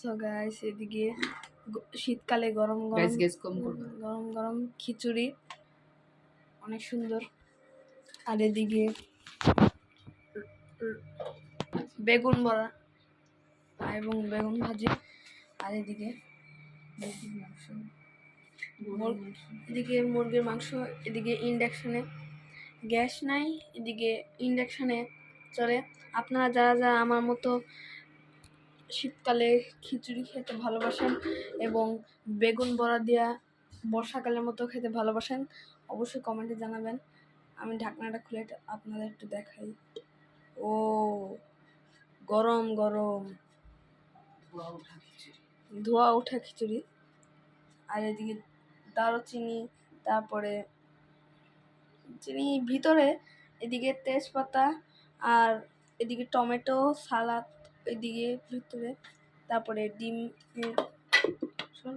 So guys এদিকে শীতকালে গরম গরম গ্যাস গ্যাস কম করবে। গরম গরম খিচুড়ি অনেক সুন্দর। আর এদিকে বেগুন বড়া এবং বেগুন ভাজি। আর এদিকে এদিকে মুরগির মাংস এদিকে ইন্ডাকশানে গ্যাস নাই এদিকে ইন্ডাকশানে চলে। আপনারা যারা যারা আমার মতো শীতকালে খিচুড়ি খেতে ভালোবাসেন এবং বেগুন বড়া দিয়া বর্ষাকালের মতো খেতে ভালোবাসেন, অবশ্যই কমেন্টে জানাবেন। আমি ঢাকনাটা খুলে আপনাদের একটু দেখাই। ও, গরম গরম। ধোয়া ওঠা খিচুড়ি। আর এদিকে দারুচিনি, তারপরে চিনি ভিতরে, এদিকে তেজপাতা আর এদিকে টমেটো, সালাদ। এদিকে ভিতরে তারপরে ডিম শোন।